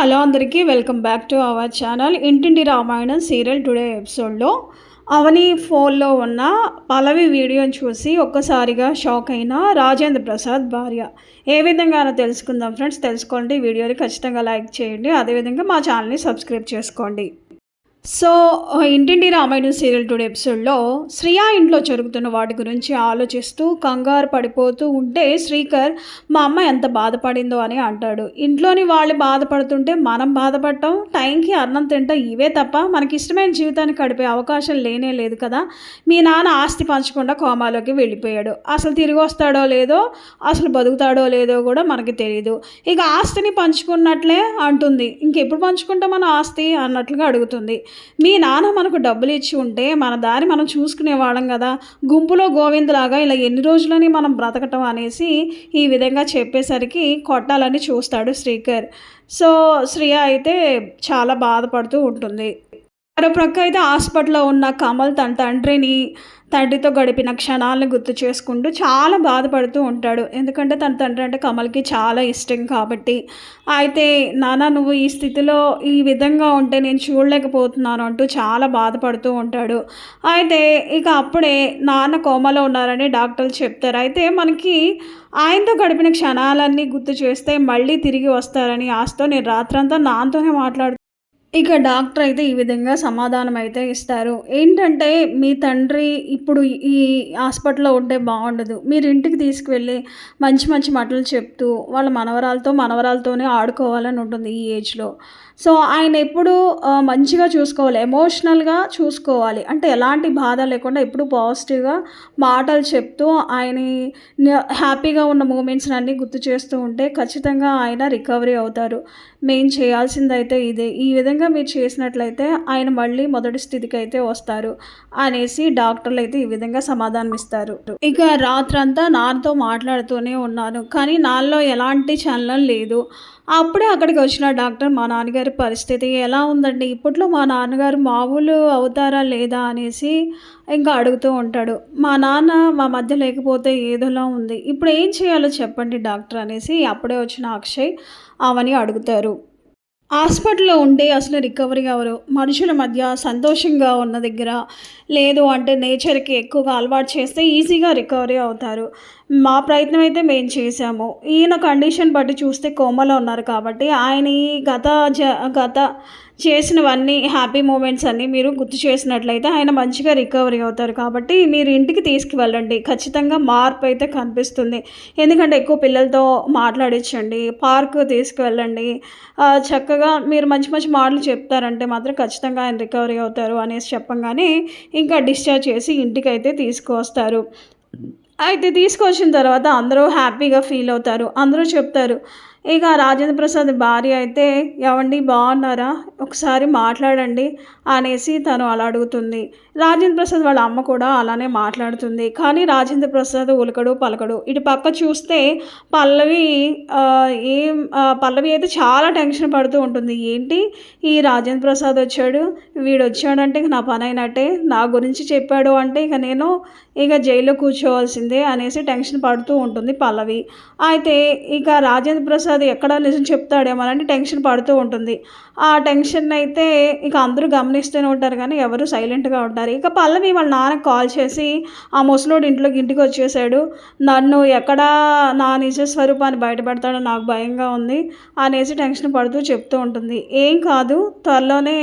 Hello అందరికీ welcome back to our channel Intinti Ramayanam serial today ఎపిసోడ్లో. అవని ఫోన్లో ఉన్న పలవి వీడియోని చూసి ఒక్కసారిగా షాక్ అయిన రాజేంద్ర ప్రసాద్ భార్య. ఏ విధంగానో తెలుసుకుందాం ఫ్రెండ్స్ తెలుసుకోండి. వీడియోని ఖచ్చితంగా లైక్ చేయండి. అదేవిధంగా మా ఛానల్ని సబ్స్క్రైబ్ చేసుకోండి. సో ఇంటింటి రామాయణం సీరియల్ టుడే ఎపిసోడ్లో శ్రియా ఇంట్లో జరుగుతున్న వాటి గురించి ఆలోచిస్తూ కంగారు పడిపోతూ ఉంటే శ్రీకర్ మా అమ్మ ఎంత బాధపడిందో అని అంటాడు. ఇంట్లోని వాళ్ళు బాధపడుతుంటే మనం బాధపడటం టైంకి అన్నం తింటాం ఇవే తప్ప మనకి ఇష్టమైన జీవితాన్ని గడిపే అవకాశం లేనే లేదు కదా. మీ నాన్న ఆస్తి పంచకుండా కోమాలోకి వెళ్ళిపోయాడు. అసలు తిరిగి వస్తాడో లేదో అసలు బతుకుతాడో లేదో కూడా మనకి తెలియదు ఇక ఆస్తిని పంచుకున్నట్లే అంటుంది. ఇంకెప్పుడు పంచుకుంటాం మన ఆస్తి? అన్నట్లుగా అడుగుతుంది. మీ నాన్న మనకు డబ్బులు ఇచ్చి ఉంటే మన దారి మనం చూసుకునే వాళ్ళం కదా. గుంపులో గోవిందలాగా ఇలా ఎన్ని రోజులని మనం బ్రతకటం అనేసి ఈ విధంగా చెప్పేసరికి కొట్టాలని చూస్తాడు శ్రీకర్. సో శ్రియ అయితే చాలా బాధపడుతూ ఉంటుంది. మరో ప్రక్క అయితే హాస్పిటల్లో ఉన్న కమల్ తన తండ్రిని తండ్రితో గడిపిన క్షణాలను గుర్తు చేసుకుంటూ చాలా బాధపడుతూ ఉంటాడు. ఎందుకంటే తన తండ్రి అంటే కమల్కి చాలా ఇష్టం కాబట్టి. అయితే నాన్న నువ్వు ఈ స్థితిలో ఈ విధంగా ఉంటే నేను చూడలేకపోతున్నాను అంటూ చాలా బాధపడుతూ ఉంటాడు. అయితే ఇక అప్పుడే నాన్న కోమలో ఉన్నారని డాక్టర్లు చెప్తారు. అయితే మనకి ఆయనతో గడిపిన క్షణాలన్నీ గుర్తు చేస్తే మళ్ళీ తిరిగి వస్తారని ఆశతో నేను రాత్రంతా నాన్నతోనే మాట్లాడుతూ ఇక డాక్టర్ అయితే ఈ విధంగా సమాధానం అయితే ఇస్తారు. ఏంటంటే మీ తండ్రి ఇప్పుడు ఈ హాస్పిటల్లో ఉంటే బాగుండదు. మీరు ఇంటికి తీసుకువెళ్ళి మంచి మంచి మాటలు చెప్తూ వాళ్ళ మనవరాలతో మనవరాలతోనే ఆడుకోవాలని ఉంటుంది ఈ ఏజ్లో సో ఆయన ఎప్పుడు మంచిగా చూసుకోవాలి. ఎమోషనల్గా చూసుకోవాలి. అంటే ఎలాంటి బాధ లేకుండా ఎప్పుడు పాజిటివ్గా మాటలు చెప్తూ ఆయన హ్యాపీగా ఉన్న మూమెంట్స్ అన్నీ గుర్తు చేస్తూ ఉంటే ఖచ్చితంగా ఆయన రికవరీ అవుతారు. మెయిన్ చేయాల్సిందైతే ఇదే. ఈ విధంగా మీరు చేసినట్లయితే ఆయన మళ్ళీ మొదటి స్థితికి అయితే వస్తారు అనేసి డాక్టర్లు అయితే ఈ విధంగా సమాధానం ఇస్తారు ఇక రాత్రంతా నాతో మాట్లాడుతూనే ఉన్నాను. కానీ నాలో ఎలాంటి చలనం లేదు. అప్పుడే అక్కడికి వచ్చిన డాక్టర్ మా నాన్నగారి పరిస్థితి ఎలా ఉందండి? ఇప్పట్లో మా నాన్నగారు మామూలు అవుతారా లేదా? అనేసి ఇంకా అడుగుతూ ఉంటాడు. మా నాన్న మా మధ్య లేకపోతే ఏదోలా ఉంది. ఇప్పుడు ఏం చేయాలో చెప్పండి డాక్టర్ అనేసి అప్పుడే వచ్చిన అక్షయ్ అవని అడుగుతారు. హాస్పిటల్లో ఉంటే అసలు రికవరీ అవ్వరు మనుషుల మధ్య సంతోషంగా ఉన్న దగ్గర లేదు అంటే నేచర్కి ఎక్కువగా అలవాటు చేస్తే ఈజీగా రికవరీ అవుతారు. మా ప్రయత్నం అయితే మేము చేసాము ఈయన కండిషన్ బట్టి చూస్తే కోమలో ఉన్నారు కాబట్టి ఆయన ఈ గత జ గత చేసినవన్నీ హ్యాపీ మూమెంట్స్ అన్నీ మీరు గుర్తు చేసినట్లయితే ఆయన మంచిగా రికవరీ అవుతారు కాబట్టి మీరు ఇంటికి తీసుకువెళ్ళండి. ఖచ్చితంగా మార్పు అయితే కనిపిస్తుంది. ఎందుకంటే ఎక్కువ పిల్లలతో మాట్లాడించండి పార్క్ తీసుకువెళ్ళండి. చక్కగా మీరు మంచి మంచి మాటలు చెప్తారంటే మాత్రం ఖచ్చితంగా ఆయన రికవరీ అవుతారు అనేసి చెప్పంగానే ఇంకా డిశ్చార్జ్ చేసి ఇంటికి అయితే తీసుకువస్తారు. అయితే తీసుకొచ్చిన తర్వాత అందరూ హ్యాపీగా ఫీల్ అవుతారు. అందరూ చెప్తారు ఇక రాజేంద్ర ప్రసాద్ భార్య అయితే ఎవండి బాగున్నారా? ఒకసారి మాట్లాడండి అనేసి తను అలా అడుగుతుంది. రాజేంద్ర ప్రసాద్ వాళ్ళ అమ్మ కూడా అలానే మాట్లాడుతుంది. కానీ రాజేంద్ర ప్రసాద్ ఉలకడు పలకడు. ఇటు పక్క చూస్తే పల్లవి ఏం పల్లవి అయితే చాలా టెన్షన్ పడుతూ ఉంటుంది. ఏంటి ఈ రాజేంద్ర ప్రసాద్ వచ్చాడు? వీడు వచ్చాడంటే ఇక నా పని అయినట్టే నా గురించి చెప్పాడు అంటే ఇక నేను ఇక జైల్లో కూర్చోవాల్సిందే అనేసి టెన్షన్ పడుతూ ఉంటుంది పల్లవి. అయితే ఇక రాజేంద్ర ప్రసాద్ ఎక్కడ నిజం చెప్తాడేమో అని టెన్షన్ పడుతూ ఉంటుంది. ఆ టెన్షన్ అయితే ఇక అందరూ గమనిస్తూనే ఉంటారు కానీ ఎవరు సైలెంట్గా ఉంటారు. ఇక పల్లవి వాళ్ళ నాన్నకి కాల్ చేసి ఆ ముసలోడు ఇంట్లోకి ఇంటికి వచ్చేసాడు. నన్ను ఎక్కడ నా నిజ స్వరూపాన్ని బయటపెడతాడో నాకు భయంగా ఉంది అనేసి టెన్షన్ పడుతూ చెప్తూ ఉంటుంది. ఏం కాదు త్వరలోనే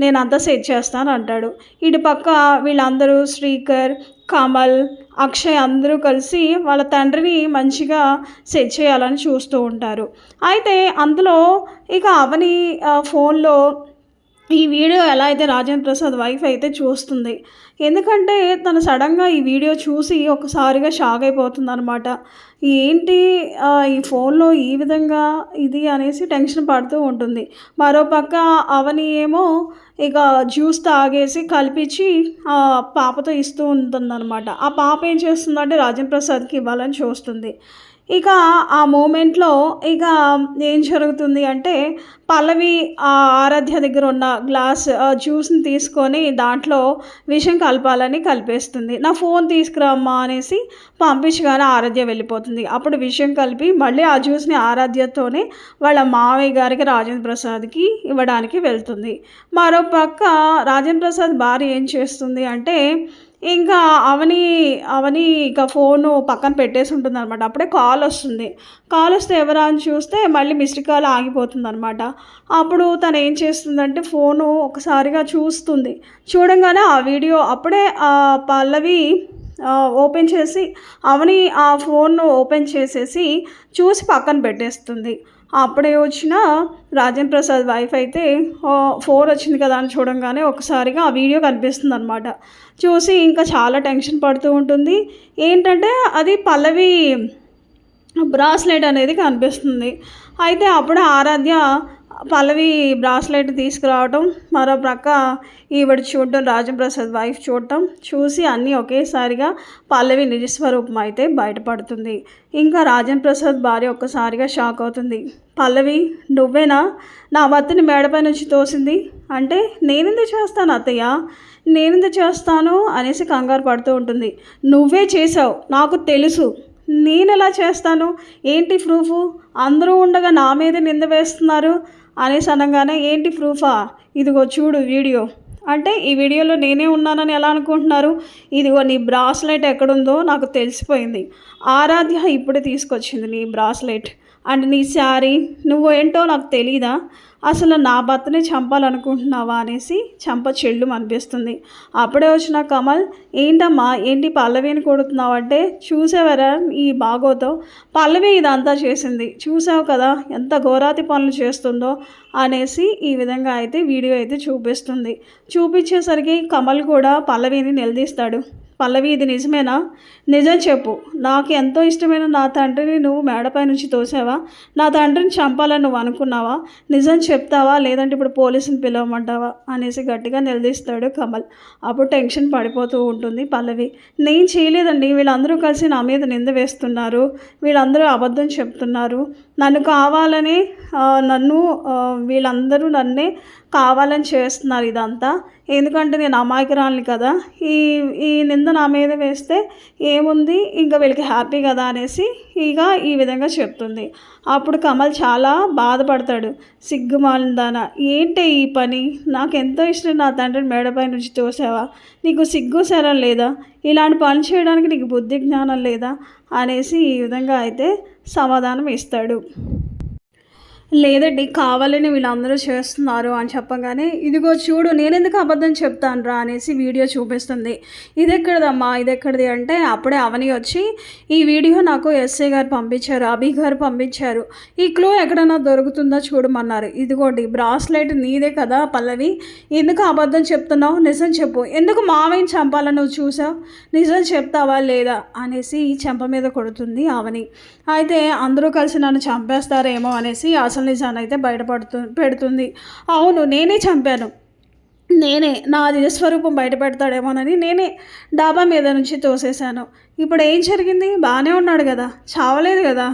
నేను అంతా సెట్ చేస్తాను అంటాడు. ఇటు పక్క వీళ్ళందరూ శ్రీకర్ కమల్ అక్షయ్ అందరూ కలిసి వాళ్ళ తండ్రిని మంచిగా సెట్ చేయాలని చూస్తూ ఉంటారు. అయితే అందులో ఇక అవని ఫోన్లో ఈ వీడియో ఎలా అయితే రాజేంద్ర ప్రసాద్ వైఫ్ అయితే చూస్తుంది. ఎందుకంటే తను సడన్గా ఈ వీడియో చూసి ఒకసారిగా షాక్ అయిపోతుంది అనమాట ఏంటి ఈ ఫోన్లో ఈ విధంగా ఇది అనేసి టెన్షన్ పడుతూ ఉంటుంది. మరోపక్క అవని ఏమో ఇక జ్యూస్ తాగేసి కలిపించి ఆ పాపతో ఇస్తూ ఉంటుందన్నమాట. ఆ పాప ఏం చేస్తుందంటే రాజేంద్ర ప్రసాద్కి ఇవ్వాలని చూస్తుంది. ఇక ఆ మూమెంట్లో ఇక ఏం జరుగుతుంది అంటే పల్లవి ఆ ఆరాధ్య దగ్గర ఉన్న గ్లాస్ జ్యూస్ని తీసుకొని దాంట్లో విషం కలపాలని కలిపేస్తుంది. నా ఫోన్ తీసుకురామ్మా అనేసి పంపించగానే ఆరాధ్య వెళ్ళిపోతుంది. అప్పుడు విషం కలిపి మళ్ళీ ఆ జ్యూస్ని ఆరాధ్యతోనే వాళ్ళ మావయ్య గారికి రాజేంద్ర ప్రసాద్కి ఇవ్వడానికి వెళ్తుంది. మరో పక్క రాజేంద్ర ప్రసాద్ భార్య ఏం చేస్తుంది అంటే ఇంకా అవని అవని ఇక ఫోను పక్కన పెట్టేసి ఉంటుంది అనమాట అప్పుడే కాల్ వస్తుంది. కాల్ వస్తే ఎవరా అని చూస్తే మళ్ళీ మిస్డ్ కాల్ ఆగిపోతుంది అనమాట అప్పుడు తను ఏం చేస్తుందంటే ఫోను ఒకసారిగా చూస్తుంది. చూడంగానే ఆ వీడియో అప్పుడే ఆ పల్లవి ఓపెన్ చేసి అవని ఆ ఫోన్ను ఓపెన్ చేసేసి చూసి పక్కన పెట్టేస్తుంది. అప్పుడే వచ్చిన రాజేంద్ర ప్రసాద్ వైఫ్ అయితే ఫోర్ వచ్చింది కదా అని చూడంగానే ఒకసారిగా ఆ వీడియో కనిపిస్తుంది అనమాట చూసి ఇంకా చాలా టెన్షన్ పడుతూ ఉంటుంది. ఏంటంటే అది పల్లవి బ్రాస్లెట్ అనేది కనిపిస్తుంది. అయితే అప్పుడు ఆరాధ్య పల్లవి బ్రాస్లెట్ తీసుకురావటం మరో ప్రక్క ఈవిడ చూడటం రాజప్రసాద్ వైఫ్ చూడటం చూసి అన్నీ ఒకేసారిగా పల్లవి నిజస్వరూపం అయితే బయటపడుతుంది. ఇంకా రాజన్ ప్రసాద్ భార్య ఒక్కసారిగా షాక్ అవుతుంది. పల్లవి నువ్వేనా? నా భర్తని మేడపై నుంచి తోసింది? అంటే నేనెందుకు చేస్తాను అత్తయ్య? నేనెందు చేస్తాను అనేసి కంగారు పడుతూ ఉంటుంది. నువ్వే చేసావు నాకు తెలుసు. నేను ఎలా చేస్తాను? ఏంటి ప్రూఫ్? అందరూ ఉండగా నా మీద నింద వేస్తున్నారు. అనేసి అనగానే ఏంటి ప్రూఫా? ఇదిగో చూడు వీడియో. అంటే ఈ వీడియోలో నేనే ఉన్నానని ఎలా అనుకుంటున్నారు? ఇదిగో నీ బ్రాస్లెట్ ఎక్కడుందో నాకు తెలిసిపోయింది. ఆరాధ్య ఇప్పుడే తీసుకొచ్చింది నీ బ్రాస్లెట్. అండ్ నీ శారీ నువ్వు ఏంటో నాకు తెలీదా? అసలు నా భర్తని చంపాలనుకుంటున్నావా అనేసి చంప చెల్లు అనిపిస్తుంది. అప్పుడే వచ్చిన కమల్ ఏంటమ్మా ఏంటి పల్లవిని కొడుతున్నావు అంటే? చూసేవరా ఈ బాగోతో? పల్లవి ఇదంతా చేసింది. చూసావు కదా ఎంత ఘోరాతి పనులు చేస్తుందో? అనేసి ఈ విధంగా అయితే వీడియో అయితే చూపిస్తుంది. చూపించేసరికి కమల్ కూడా పల్లవిని నిలదీస్తాడు. పల్లవి ఇది నిజమేనా? నిజం చెప్పు. నాకు ఎంతో ఇష్టమైన నా తండ్రిని నువ్వు మేడపై నుంచి తోసావా? నా తండ్రిని చంపాలని నువ్వు అనుకున్నావా? నిజం చెప్తావా? లేదంటే ఇప్పుడు పోలీసుని పిలవమంటావా? అనేసి గట్టిగా నిలదీస్తాడు కమల్. అప్పుడు టెన్షన్ పడిపోతూ ఉంటుంది పల్లవి. నేను చేయలేదండి. వీళ్ళందరూ కలిసి నా మీద నింద వేస్తున్నారు. వీళ్ళందరూ అబద్ధం చెప్తున్నారు. నన్ను కావాలని నన్ను వీళ్ళందరూ నన్నే కావాలని చేస్తున్నారు ఇదంతా. ఎందుకంటే నేను అమాయకురాలిని కదా. ఈ ఈ నింద నా మీద వేస్తే ఏముంది? ఇంకా వీళ్ళకి హ్యాపీ కదా అనేసి ఇక ఈ విధంగా చెప్తుంది. అప్పుడు కమల్ చాలా బాధపడతాడు. సిగ్గుమాలిందాన ఏంటి ఈ పని? నాకు ఎంతో ఇష్టం నా తండ్రిని మేడపై నుంచి తోసావా? నీకు సిగ్గు సరం లేదా? ఇలాంటి పని చేయడానికి నీకు బుద్ధి జ్ఞానం లేదా? అనేసి ఈ విధంగా అయితే సమాధానం ఇస్తాడు. లేదండి కావాలని వీళ్ళందరూ చేస్తున్నారు అని చెప్పగానే ఇదిగో చూడు నేను ఎందుకు అబద్ధం చెప్తాను రా అనేసి వీడియో చూపిస్తుంది. ఇది ఎక్కడదమ్మా ఇది ఎక్కడిది అంటే అప్పుడే అవని వచ్చి ఈ వీడియో నాకు ఎస్ఐ గారు పంపించారు అభి గారు పంపించారు. ఈ క్లూ ఎక్కడైనా దొరుకుతుందో చూడమన్నారు. ఇదిగోండి బ్రాస్లెట్ నీదే కదా పల్లవి. ఎందుకు అబద్ధం చెప్తున్నావు? నిజం చెప్పు. ఎందుకు మావయ్యని చంపాలని నువ్వు చూసావు? నిజం చెప్తావా లేదా? అనేసి ఈ చెంప మీద కొడుతుంది అవని. అయితే అందరూ కలిసి నన్ను చంపేస్తారేమో అనేసి అసలు అసలు నిజాన్ని అయితే బయటపడుతు పెడుతుంది. అవును నేనే చంపాను. నేనే నా నిజస్వరూపం బయట పెడతాడేమోనని నేనే డాబా మీద నుంచి తోసేశాను. ఇప్పుడు ఏం జరిగింది? బాగానే ఉన్నాడు కదా చావలేదు కదా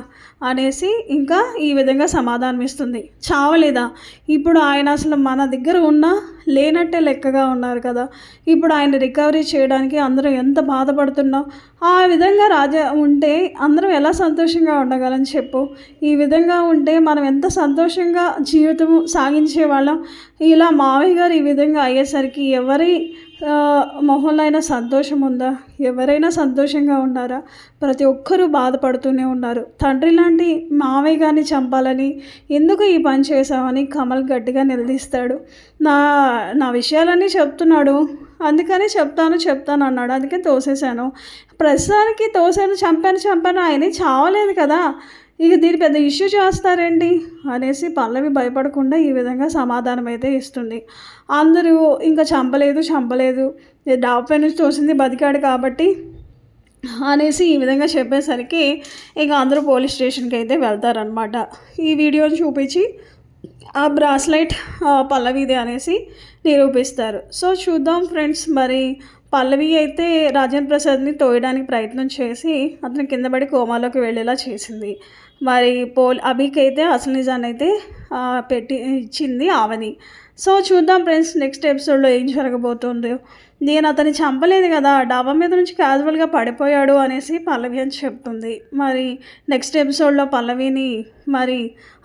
అనేసి ఇంకా ఈ విధంగా సమాధానం ఇస్తుంది చావలేదా? ఇప్పుడు ఆయన అసలు మన దగ్గర ఉన్నా లేనట్టే లెక్కగా ఉన్నారు కదా. ఇప్పుడు ఆయన రికవరీ చేయడానికి అందరూ ఎంత బాధపడుతున్నాం ఆ విధంగా రాజా ఉంటే అందరం ఎలా సంతోషంగా ఉండగలం చెప్పు. ఈ విధంగా ఉంటే మనం ఎంత సంతోషంగా జీవితం సాగించే వాళ్ళం. ఇలా మావయ్య గారు ఈ విధంగా అయ్యేసరికి ఎవరి మొహంలో అయినా సంతోషం ఉందా? ఎవరైనా సంతోషంగా ఉన్నారా? ప్రతి ఒక్కరూ బాధపడుతూనే ఉన్నారు. తండ్రి లాంటి మావయ్య గారిని చంపాలని ఎందుకు ఈ పని చేశామని కమల్ గట్టిగా నిలదీస్తాడు. నా నా విషయాలన్నీ చెప్తున్నాడు. అందుకని చెప్తాను చెప్తాను అన్నాడు. అందుకే తోసేశాను. ప్రస్తుతానికి తోసాను చంపాను చంపాను. ఆయన చావలేదు కదా. ఇక దీని పెద్ద ఇష్యూ చేస్తారండి అనేసి పల్లవి భయపడకుండా ఈ విధంగా సమాధానం అయితే ఇస్తుంది. అందరూ ఇంకా చంపలేదు చంపలేదు. డాబా నుంచి తోసింది బతికాడు కాబట్టి అనేసి ఈ విధంగా చెప్పేసరికి ఇక అందరూ పోలీస్ స్టేషన్కి అయితే వెళ్తారనమాట ఈ వీడియోని చూపించి ఆ బ్రాస్లైట్ పల్లవిది అనేసి నిరూపిస్తారు. సో చూద్దాం ఫ్రెండ్స్ మరి పల్లవి అయితే రాజేంద్ర ప్రసాద్ని తోయడానికి ప్రయత్నం చేసి అతను కింద పడి కోమాలోకి వెళ్ళేలా చేసింది. మరి పోల్ అభికైతే అయితే అసలు నిజాన్ని అయితే పెట్టి ఇచ్చింది ఆవని. సో చూద్దాం ఫ్రెండ్స్ నెక్స్ట్ ఎపిసోడ్లో ఏం జరగబోతుందో. నేను అతన్ని చంపలేదు కదా డాబా మీద నుంచి క్యాజువల్గా పడిపోయాడు అనేసి పల్లవి అని చెప్తుంది. మరి నెక్స్ట్ ఎపిసోడ్లో పల్లవిని మరి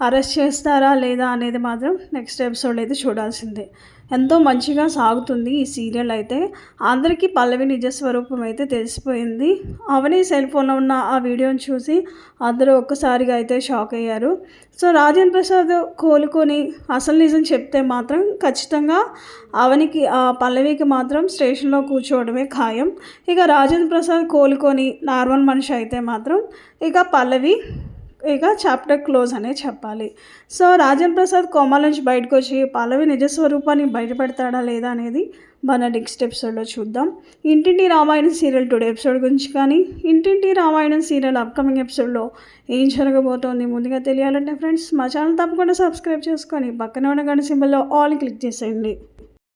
అరెస్ట్ చేస్తారా లేదా అనేది మాత్రం నెక్స్ట్ ఎపిసోడ్ అయితే చూడాల్సిందే. ఎంతో మంచిగా సాగుతుంది ఈ సీరియల్ అయితే. అందరికీ పల్లవి నిజ స్వరూపం అయితే తెలిసిపోయింది. అవని సెల్ ఫోన్లో ఉన్న ఆ వీడియోని చూసి అందరూ ఒక్కసారిగా అయితే షాక్ అయ్యారు. సో రాజేంద్ర ప్రసాద్ కోలుకొని అసలు నిజం చెప్తే మాత్రం ఖచ్చితంగా అవనికి ఆ పల్లవికి మాత్రం స్టేషన్లో కూర్చోవడమే ఖాయం. ఇక రాజేంద్ర ప్రసాద్ కోలుకొని నార్మల్ మనిషి అయితే మాత్రం ఇక పల్లవి ఇక చాప్టర్ క్లోజ్ అనే చెప్పాలి. సో రాజేంద్ర ప్రసాద్ కోమా నుంచి బయటకు వచ్చి పల్లవి నిజ స్వరూపాన్ని బయటపెడతాడా లేదా అనేది మన నెక్స్ట్ ఎపిసోడ్లో చూద్దాం. ఇంటింటి రామాయణం సీరియల్ టుడే ఎపిసోడ్ గురించి కానీ ఇంటింటి రామాయణం సీరియల్ అప్కమింగ్ ఎపిసోడ్లో ఏం జరగబోతోంది ముందుగా తెలియాలంటే ఫ్రెండ్స్ మా ఛానల్ తప్పకుండా సబ్స్క్రైబ్ చేసుకొని పక్కన ఉన్న గంట సింబల్లో ఆల్ క్లిక్ చేసేయండి.